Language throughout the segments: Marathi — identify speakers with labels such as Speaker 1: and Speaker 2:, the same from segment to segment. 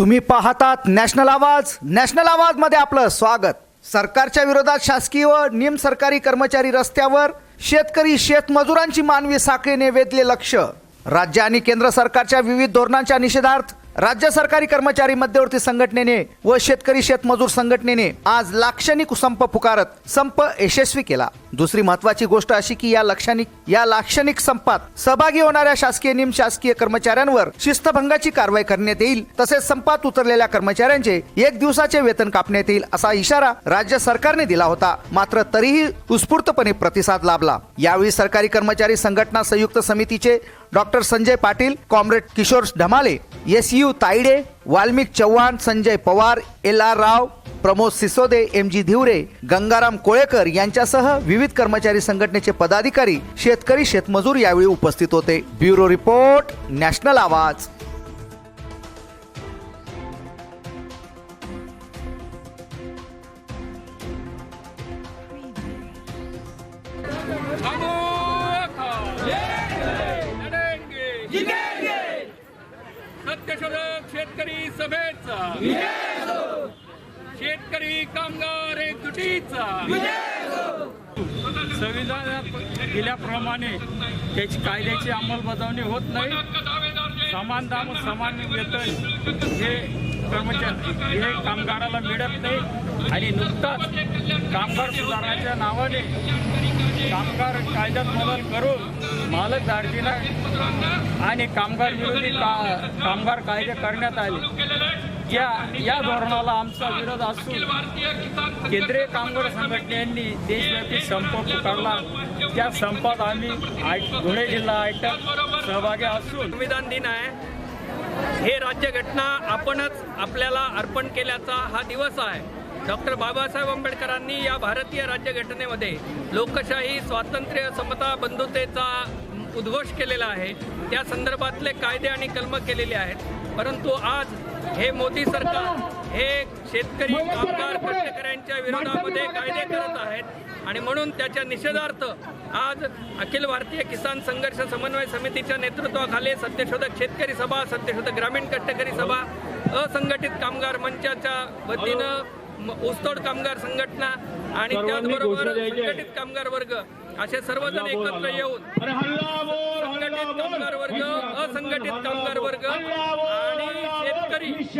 Speaker 1: तुम्ही पाहतात नॅशनल आवाज. नॅशनल आवाजमध्ये आपलं स्वागत. सरकारच्या विरोधात शासकीय व निम सरकारी कर्मचारी रस्त्यावर शेतकरी शेतमजुरांची मानवी साखळीने वेधले लक्ष. राज्य आणि केंद्र सरकारच्या विविध धोरणांच्या निषेधार्थ राज्य सरकारी कर्मचारी मध्यवर्ती संघटनेने व शेतकरी शेतमजूर संघटनेने आज लाक्षणिक संप पुकारत संप यशस्वी केला. दुसरी महत्वाची गोष्ट अशी की या लाक्षणिक या लाक्षणिक संपात सहभागी होणाऱ्या शासकीय निमशासकीय कर्मचाऱ्यांवर शिस्तभंगाची कारवाई करण्यात येईल. तसेच संपात उतरलेल्या कर्मचाऱ्यांचे एक दिवसाचे वेतन कापण्यात येईल असा इशारा राज्य सरकारने दिला होता. मात्र तरीही उत्स्फूर्तपणे प्रतिसाद लाभला. यावेळी सरकारी कर्मचारी संघटना संयुक्त समितीचे doctor Sanjay Patil comrade Kishor Dhamale S U Tayde Valmik Chavan Sanjay Pawar L R Rao Pramod Sisode M G Dhivare Gangaram Kolekar यांच्यासह विविध कर्मचारी संघटनेचे पदाधिकारी शेतकरी शेतमजूर यावेळी उपस्थित होते. ब्युरो रिपोर्ट नॅशनल आवाज.
Speaker 2: लढेंगे सत्यशोधक शेतकरी सभेचा. शेतकरी कामगार एकजुटीचा
Speaker 3: संविधानात दिल्याप्रमाणे त्याची कायद्याची अंमलबजावणी होत नाही. समान दाम समान वेतन हे कर्मचारी हे कामगाराला मिळत नाही. आणि नुकताच कामगार सुधारणाच्या नावाने कामगार कायद्यात बदल करून मालक दार्जिना आणि कामगार विरोधी का कामगार कायदे करण्यात आले. या या धोरणाला आमचा विरोध असून केंद्रीय कामगार संघटनेयांनी देशव्यापी संप पुकारला. त्या संपात आम्ही धुळे जिल्हा आयटक सहभागी असून
Speaker 2: संविधान दिन आहे. हे राज्यघटना आपणच आपल्याला अर्पण केल्याचा हा दिवस आहे. डॉक्टर बाबासाहेब आंबेडकरांनी या भारतीय राज्यघटनेमध्ये लोकशाही स्वातंत्र्य समता बंधुतेचा उद्घोष केलेला आहे. त्या संदर्भातले कायदे आणि कलम केलेले आहेत. परंतु आज हे मोदी सरकार हे शेतकरी कामगार कष्टकऱ्यांच्या विरोधामध्ये कायदे करत आहेत. आणि म्हणून त्याच्या निषेधार्थ आज अखिल भारतीय किसान संघर्ष समन्वय समितीच्या नेतृत्वाखाली सत्यशोधक शेतकरी सभा सत्यशोधक ग्रामीण कष्टकरी सभा असंघटित कामगार मंचाच्या वतीनं ऊसतोड कामगार संघटना आणि त्याचबरोबर संघटित कामगार वर्ग असे सर्वजण एकत्र येऊन संघटित कामगार वर्ग असंघटित कामगार वर्ग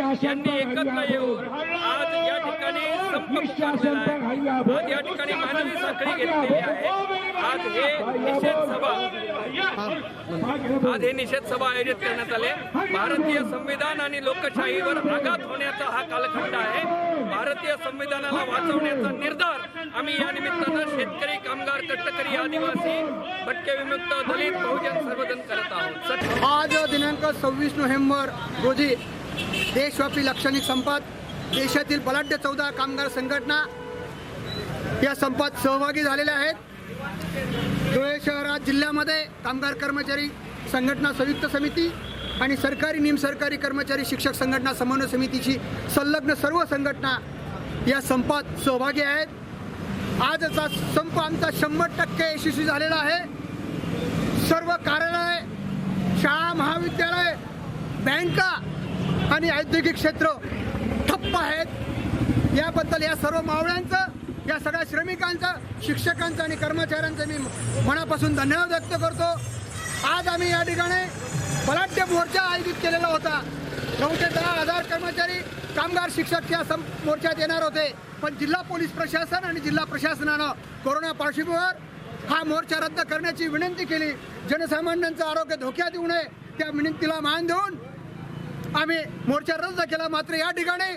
Speaker 2: यांनी एकत्र येऊन आज या ठिकाणी संप आज या ठिकाणी मानवी साखळी घेतलेली आहे. आज हे निषेध सभा आज हे निषेध सभा आयोजित करण्यात आले. भारतीय संविधान आणि लोकशाहीवर आघात होण्याचा हा कालखंड आहे. भारतीय संविधानाला वाचवण्याचा निर्धार आम्ही या निमित्तानं शेतकरी कामगार कष्टकरी आदिवासी भटके विमुक्त दलित बहुजन सर्वजण करत आहोत.
Speaker 4: आज दिनांक सव्वीस नोव्हेंबर रोजी देशव्यापी लक्षणिक संपात देशातील बलाढ्य चौदा कामगार संघटना या संपात सहभागी झालेल्या आहेत. धुळे शहरात जिल्ह्यामध्ये कामगार कर्मचारी संघटना संयुक्त समिती आणि सरकारी निमसरकारी कर्मचारी शिक्षक संघटना समन्वय समितीची संलग्न सर्व संघटना या संपात सहभागी आहेत. आजचा संप आमचा शंभर टक्के यशस्वी झालेला आहे. सर्व कार्यालय शाळा महाविद्यालय बँका आणि औद्योगिक क्षेत्र ठप्प आहेत. याबद्दल या सर्व मावळ्यांचं या सगळ्या श्रमिकांचं शिक्षकांचं आणि कर्मचाऱ्यांचं मी मनापासून धन्यवाद व्यक्त करतो. आज आम्ही या ठिकाणी बलाढ्य मोर्चा आयोजित केलेला होता. नऊ ते दहा हजार कर्मचारी कामगार शिक्षक या सं मोर्चात येणार होते. पण जिल्हा पोलीस प्रशासन आणि जिल्हा प्रशासनानं कोरोना पार्श्वभूमीवर हा मोर्चा रद्द करण्याची विनंती केली. जनसामान्यांचं आरोग्य धोक्यात येऊ नये. त्या विनंतीला मान देऊन आम्ही मोर्चा रद्द केला मात्र या ठिकाणी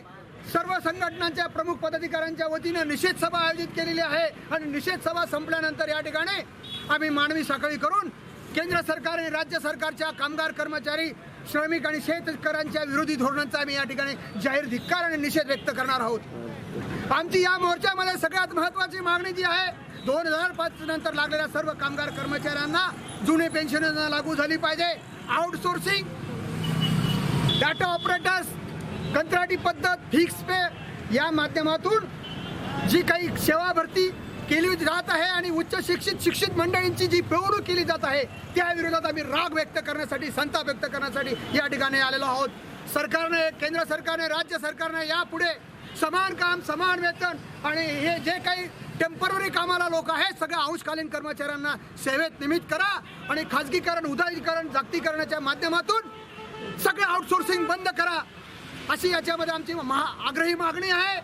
Speaker 4: सर्व संघटनांच्या प्रमुख पदाधिकाऱ्यांच्या वतीनं निषेध सभा आयोजित केलेली आहे आणि निषेध सभा संपल्यानंतर या ठिकाणी आम्ही मानवी साखळी करून केंद्र सरकार आणि राज्य सरकारच्या कामगार कर्मचारी श्रमिक आणि शेतकऱ्यांच्या विरोधी धोरणांचा आम्ही या ठिकाणी जाहीर धिक्कार आणि निषेध व्यक्त करणार आहोत. आमची या मोर्चामध्ये सगळ्यात महत्वाची मागणी जी आहे दोन हजार पाच नंतर लागलेल्या सर्व कामगार कर्मचाऱ्यांना जुने पेन्शन लागू झाली पाहिजे. आउटसोर्सिंग डाटा ऑपरेटर्स कंत्राटी पद्धत फिक्स पे या माध्यमातून जी काही सेवा भरती केली जात आहे आणि उच्च शिक्षित शिक्षित मंडळींची जी प्रवृत्ती केली जात आहे त्या विरोधात आम्ही राग व्यक्त करण्यासाठी संताप व्यक्त करण्यासाठी या ठिकाणी आलेलो आहोत. सरकारने केंद्र सरकारने राज्य सरकारने यापुढे समान काम समान वेतन आणि हे जे काही टेंपररी कामाला लोक आहेत सगळ्या अंशकालीन कर्मचाऱ्यांना सेवेत निमित्त करा आणि खाजगीकरण उदारीकरण जागतिकरणाच्या माध्यमातून सगळं आउटसोर्सिंग बंद करा. अशी याच्यामध्ये आमची महा आग्रही मागणी आहे.